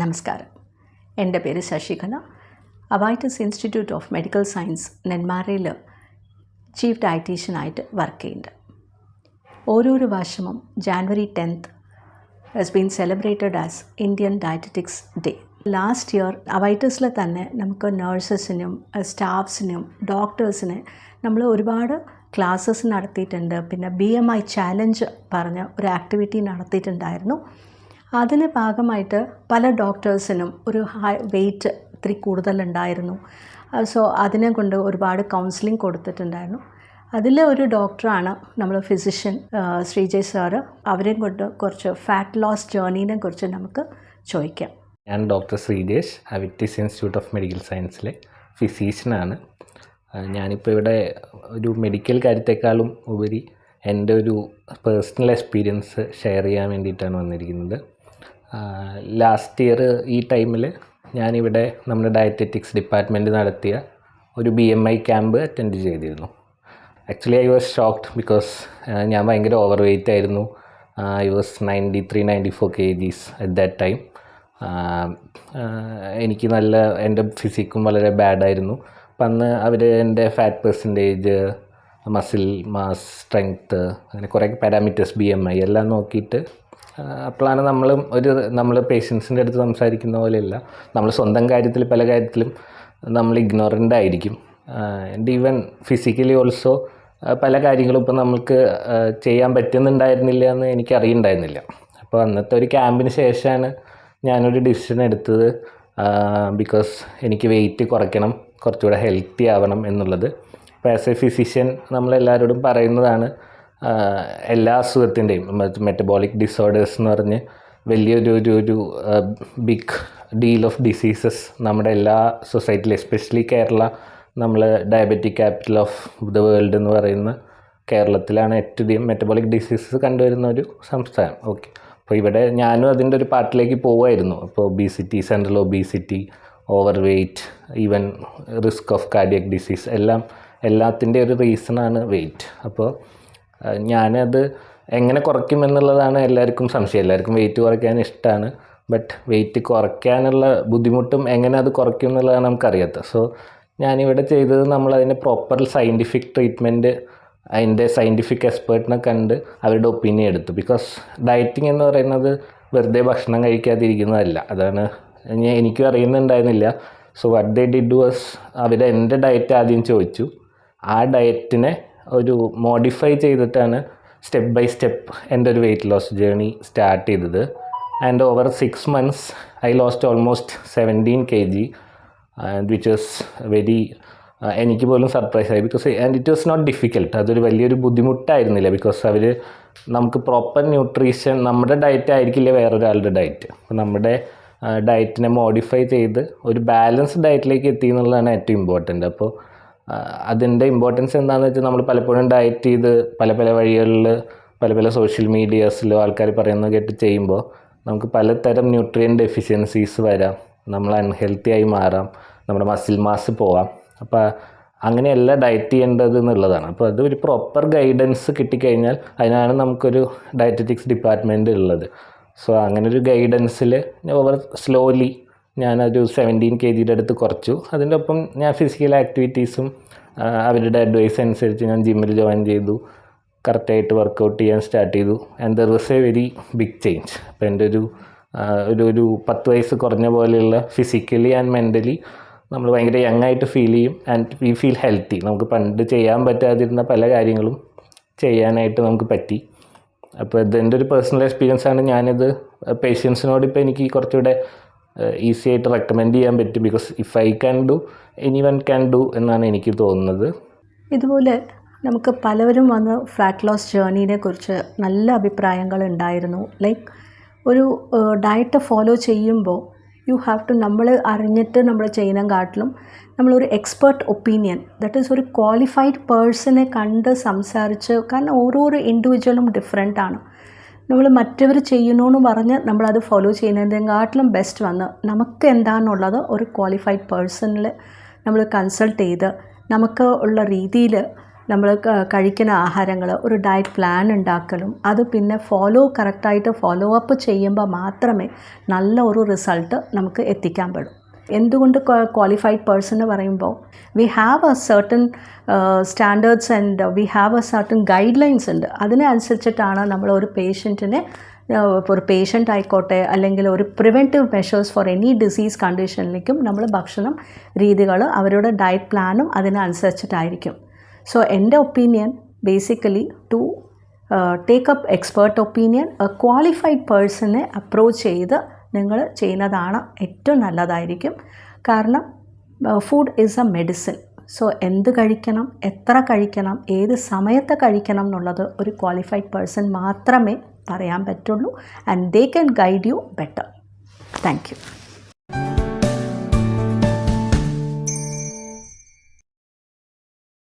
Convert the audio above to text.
നമസ്കാരം. എന്റെ പേര് Sasikala Avitis institute of medical science നെന്മാറയിൽ chief ഡയറ്റീഷ്യനായിട്ട് വർക്ക് ചെയ്യുന്നുണ്ട്. ഓരോരോ വർഷവും January tenth has been celebrated as Indian dietetics day last year അവൈറ്റസിൽ തന്നെ നമുക്ക് നേഴ്സസിനും സ്റ്റാഫ്സിനും ഡോക്ടേഴ്സിന് നമ്മൾ ഒരുപാട് ക്ലാസ്സസ് നടത്തിയിട്ടുണ്ട്. പിന്നെ ബി എം ഐ ചാലഞ്ച് പറഞ്ഞ ഒരു ആക്ടിവിറ്റി നടത്തിയിട്ടുണ്ടായിരുന്നു. അതിന് ഭാഗമായിട്ട് പല ഡോക്ടേഴ്സിനും ഒരു ഹൈ വെയിറ്റ് ഇത്തിരി കൂടുതലുണ്ടായിരുന്നു. സോ അതിനെ കൊണ്ട് ഒരുപാട് കൗൺസിലിംഗ് കൊടുത്തിട്ടുണ്ടായിരുന്നു. അതിൽ ഒരു ഡോക്ടറാണ് നമ്മൾ ഫിസിഷ്യൻ ശ്രീജയ് സാറ്. അവരെയും കൊണ്ട് കുറച്ച് ഫാറ്റ് ലോസ് ജേർണീനെ കുറിച്ച് നമുക്ക് ചോദിക്കാം. ഞാൻ doctor Sreejesh Avitis institute of medical സയൻസിലെ ഫിസീഷ്യനാണ്. ഞാനിപ്പോൾ ഇവിടെ ഒരു മെഡിക്കൽ കാര്യത്തെക്കാളും ഉപരി എന്റെ ഒരു പേഴ്സണൽ എക്സ്പീരിയൻസ് ഷെയർ ചെയ്യാൻ വേണ്ടിയിട്ടാണ് വന്നിരിക്കുന്നത്. ലാസ്റ്റ് ഇയർ ഈ ടൈമിൽ ഞാനിവിടെ നമ്മുടെ ഡയറ്ററ്റിക്സ് ഡിപ്പാർട്ട്മെന്റ് നടത്തിയ ഒരു B M I camp attend ചെയ്തിരുന്നു. Actually I was shocked because ഞാൻ ഭയങ്കര ഓവർ വെയ്റ്റ് ആയിരുന്നു. I was ninety three ninety four K Gs at that time എനിക്ക് നല്ല എന്റെ ഫിസിക്കും വളരെ ബാഡായിരുന്നു അപ്പം അന്ന് അവർ എന്റെ fat percentage muscle mass strength അങ്ങനെ കുറേ പാരാമീറ്റേഴ്സ് ബി എം ഐ എല്ലാം നോക്കിയിട്ട് അപ്പോഴാണ് നമ്മളും ഒരു നമ്മൾ പേഷ്യൻസിന്റെ അടുത്ത് സംസാരിക്കുന്ന പോലെയല്ല. നമ്മൾ സ്വന്തം കാര്യത്തിൽ പല കാര്യത്തിലും നമ്മൾ ഇഗ്നോറന്റ് ആയിരിക്കും. ആൻഡ് ഈവൻ ഫിസിക്കലി ഓൾസോ പല കാര്യങ്ങളും ഇപ്പോൾ നമുക്ക് ചെയ്യാൻ പറ്റുന്നുണ്ടായിരുന്നില്ല എന്ന് എനിക്ക് അറിയുന്നുണ്ടായിരുന്നില്ല അപ്പോൾ അന്നത്തെ ഒരു ക്യാമ്പിന് ശേഷമാണ് ഞാനൊരു ഡിസിഷൻ എടുത്തത്. ബിക്കോസ് എനിക്ക് വെയിറ്റ് കുറയ്ക്കണം കുറച്ചുകൂടെ ഹെൽത്തി ആവണം എന്നുള്ളത്. അപ്പോൾ ആസ് എ ഫിസിഷ്യൻ നമ്മളെല്ലാവരോടും പറയുന്നതാണ് എല്ലാ അസുഖത്തിന്റെയും മെറ്റബോളിക് ഡിസോർഡേഴ്സ് എന്ന് പറഞ്ഞ് വലിയൊരു ഒരു ഒരു ബിഗ് ഡീൽ ഓഫ് ഡിസീസസ് നമ്മുടെ എല്ലാ സൊസൈറ്റിയിലും എസ്പെഷ്യലി കേരള നമ്മൾ diabetic capital of the world എന്ന് പറയുന്ന കേരളത്തിലാണ് ഏറ്റവും അധികം മെറ്റബോളിക് ഡിസീസസ് കണ്ടുവരുന്ന ഒരു സംസ്ഥാനം. ഓക്കെ അപ്പോൾ ഇവിടെ ഞാനും അതിന്റെ ഒരു പാർട്ടിലേക്ക് പോകുമായിരുന്നു അപ്പോൾ obesity central obesity over weight even risk of cardiac disease എല്ലാം എല്ലാത്തിന്റെ ഒരു റീസണാണ് വെയ്റ്റ് അപ്പോൾ ഞാനത് എങ്ങനെ കുറയ്ക്കും എന്നുള്ളതാണ് എല്ലാവർക്കും സംശയം. എല്ലാവർക്കും വെയിറ്റ് കുറയ്ക്കാൻ ഇഷ്ടമാണ് ബട്ട് വെയിറ്റ് കുറയ്ക്കാനുള്ള ബുദ്ധിമുട്ടും എങ്ങനെ അത് കുറയ്ക്കും എന്നുള്ളതാണ് നമുക്കറിയാത്ത സോ ഞാനിവിടെ ചെയ്തത് നമ്മളതിന്റെ പ്രോപ്പർ സയന്റിഫിക് ട്രീറ്റ്മെന്റ് അതിന്റെ സയന്റിഫിക് എക്സ്പേർട്ടിനെ കണ്ട് അവരുടെ ഒപ്പീനിയൻ എടുത്തു. ബിക്കോസ് ഡയറ്റിംഗ് എന്ന് പറയുന്നത് വെറുതെ ഭക്ഷണം കഴിക്കാതിരിക്കുന്നതല്ല. അതാണ് എനിക്കും അറിയുന്നുണ്ടായിരുന്നില്ല. So what they did was അവർ എന്റെ ഡയറ്റ് ആദ്യം ചോദിച്ചു? ആ ഡയറ്റിനെ ഒരു മോഡിഫൈ ചെയ്തിട്ടാണ് സ്റ്റെപ്പ് ബൈ സ്റ്റെപ്പ് എന്റെ ഒരു വെയിറ്റ് ലോസ് ജേർണി സ്റ്റാർട്ട് ചെയ്തത്. And over six months I lost almost seventeen K G and which was very എനിക്ക് പോലും സർപ്രൈസ് ആയി. Because and it was not difficult അതൊരു വലിയൊരു ബുദ്ധിമുട്ടായിരുന്നില്ല. ബിക്കോസ് അവർ നമുക്ക് പ്രോപ്പർ ന്യൂട്രീഷൻ നമ്മുടെ ഡയറ്റ് ആയിരിക്കില്ല വേറൊരാളുടെ ഡയറ്റ് അപ്പോൾ നമ്മുടെ ഡയറ്റിനെ മോഡിഫൈ ചെയ്ത് ഒരു ബാലൻസ്ഡ് ഡയറ്റിലേക്ക് എത്തി എന്നുള്ളതാണ് ഏറ്റവും ഇമ്പോർട്ടന്റ് അപ്പോൾ അതിന്റെ ഇമ്പോർട്ടൻസ് എന്താണെന്ന് വെച്ചാൽ നമ്മൾ പലപ്പോഴും ഡയറ്റ് ചെയ്ത് പല പല വഴികളിൽ പല പല സോഷ്യൽ മീഡിയാസിലോ ആൾക്കാർ പറയുന്നത് കേട്ട് ചെയ്യുമ്പോൾ നമുക്ക് പലതരം ന്യൂട്രിയൻ ഡെഫിഷ്യൻസീസ് വരാം. നമ്മൾ അൺഹെൽത്തി ആയി മാറാം. നമ്മുടെ മസിൽ മാസ് പോവാം. അപ്പോൾ അങ്ങനെയല്ല ഡയറ്റ് ചെയ്യേണ്ടത് എന്നുള്ളതാണ്. അപ്പോൾ അത് ഒരു പ്രോപ്പർ ഗൈഡൻസ് കിട്ടിക്കഴിഞ്ഞാൽ അതിനാണ് നമുക്കൊരു ഡയറ്ററ്റിക്സ് ഡിപ്പാർട്ട്മെന്റ് ഉള്ളത്. സോ അങ്ങനെ ഒരു ഗൈഡൻസിൽ ഓവർ സ്ലോലി ഞാനൊരു സെവന്റീൻ കെ ജിയുടെ അടുത്ത് കുറച്ചു. അതിന്റെ ഒപ്പം ഞാൻ ഫിസിക്കൽ ആക്ടിവിറ്റീസും അവരുടെ അഡ്വൈസ് അനുസരിച്ച് ഞാൻ ജിമ്മിൽ ജോയിൻ ചെയ്തു. കറക്റ്റായിട്ട് വർക്കൗട്ട് ചെയ്യാൻ സ്റ്റാർട്ട് ചെയ്തു. And there was a very big change അപ്പോൾ എന്റെ ഒരു ഒരു ഒരു പത്ത് വയസ്സ് കുറഞ്ഞ പോലെയുള്ള ഫിസിക്കലി ആൻഡ് മെന്റലി നമ്മൾ ഭയങ്കര യങ് ആയിട്ട് ഫീൽ ചെയ്യും. ആൻഡ് വി ഫീൽ ഹെൽത്തി നമുക്ക് പണ്ട് ചെയ്യാൻ പറ്റാതിരുന്ന പല കാര്യങ്ങളും ചെയ്യാനായിട്ട് നമുക്ക് പറ്റി. അപ്പോൾ ഇതെന്റെ ഒരു പേഴ്സണൽ എക്സ്പീരിയൻസ് ആണ്. ഞാനിത് പേഷ്യൻസിനോട് ഇപ്പോൾ എനിക്ക് കുറച്ചുകൂടെ ഈസി ആയിട്ട് റെക്കമെൻഡ് ചെയ്യാൻ പറ്റും. Because if I can do anyone can do എന്നാണ് എനിക്ക് തോന്നുന്നത്. ഇതുപോലെ നമുക്ക് പലവരും വന്ന് ഫാറ്റ് ലോസ് ജേർണീനെ കുറിച്ച് നല്ല അഭിപ്രായങ്ങൾ ഉണ്ടായിരുന്നു. ലൈക്ക് ഒരു ഡയറ്റ് ഫോളോ ചെയ്യുമ്പോൾ യു ഹാവ് ടു നമ്മൾ അറിഞ്ഞിട്ട് നമ്മൾ ചെയ്യുന്ന കാട്ടിലും നമ്മളൊരു എക്സ്പേർട്ട് ഒപ്പീനിയൻ ദാറ്റ് ഈസ് ഒരു ക്വാളിഫൈഡ് പേഴ്സണെ കണ്ട് സംസാരിച്ച് കാരണം ഓരോരോ ഇൻഡിവിജ്വലും ഡിഫറെന്റ് ആണ്. നമ്മൾ മറ്റവർ ചെയ്യണമെന്ന് പറഞ്ഞ് നമ്മളത് ഫോളോ ചെയ്യുന്നതിനെക്കാട്ടിലും ബെസ്റ്റ് വന്ന് നമുക്ക് എന്താണെന്നുള്ളത് ഒരു ക്വാളിഫൈഡ് പേഴ്സണിൽ നമ്മൾ കൺസൾട്ട് ചെയ്ത് നമുക്ക് ഉള്ള രീതിയിൽ നമ്മൾ കഴിക്കുന്ന ആഹാരങ്ങൾ ഒരു ഡയറ്റ് പ്ലാൻ ഉണ്ടാക്കലും അത് പിന്നെ ഫോളോ കറക്റ്റായിട്ട് ഫോളോ അപ്പ് ചെയ്യുമ്പോൾ മാത്രമേ നല്ല ഒരു റിസൾട്ട് നമുക്ക് എത്തിക്കാൻ പറ്റും എന്തുകൊണ്ട് ക്വാളിഫൈഡ് പേഴ്സൺ എന്ന് പറയുമ്പോൾ we have a certain standards and we have a certain guidelines ഉണ്ട്. അതിനനുസരിച്ചിട്ടാണ് നമ്മൾ ഒരു പേഷ്യന്റിനെ ഒരു പേഷ്യന്റ് ആയിക്കോട്ടെ അല്ലെങ്കിൽ ഒരു preventive measures for any disease കണ്ടീഷനിലേക്കും നമ്മൾ ഭക്ഷണം രീതികൾ അവരുടെ ഡയറ്റ് പ്ലാനും അതിനനുസരിച്ചിട്ടായിരിക്കും. സോ എന്റെ opinion basically to take up expert opinion a qualified പേഴ്സണെ അപ്രോച്ച് ചെയ്ത് നിങ്ങൾ ചെയ്യുന്നതാണ് ഏറ്റവും നല്ലതായിരിക്കും. കാരണം food is a medicine so എന്ത് കഴിക്കണം എത്ര കഴിക്കണം ഏത് സമയത്ത് കഴിക്കണം എന്നുള്ളത് ഒരു ക്വാളിഫൈഡ് പേഴ്സൺ മാത്രമേ പറയാൻ പറ്റുള്ളൂ. And they can guide you better thank you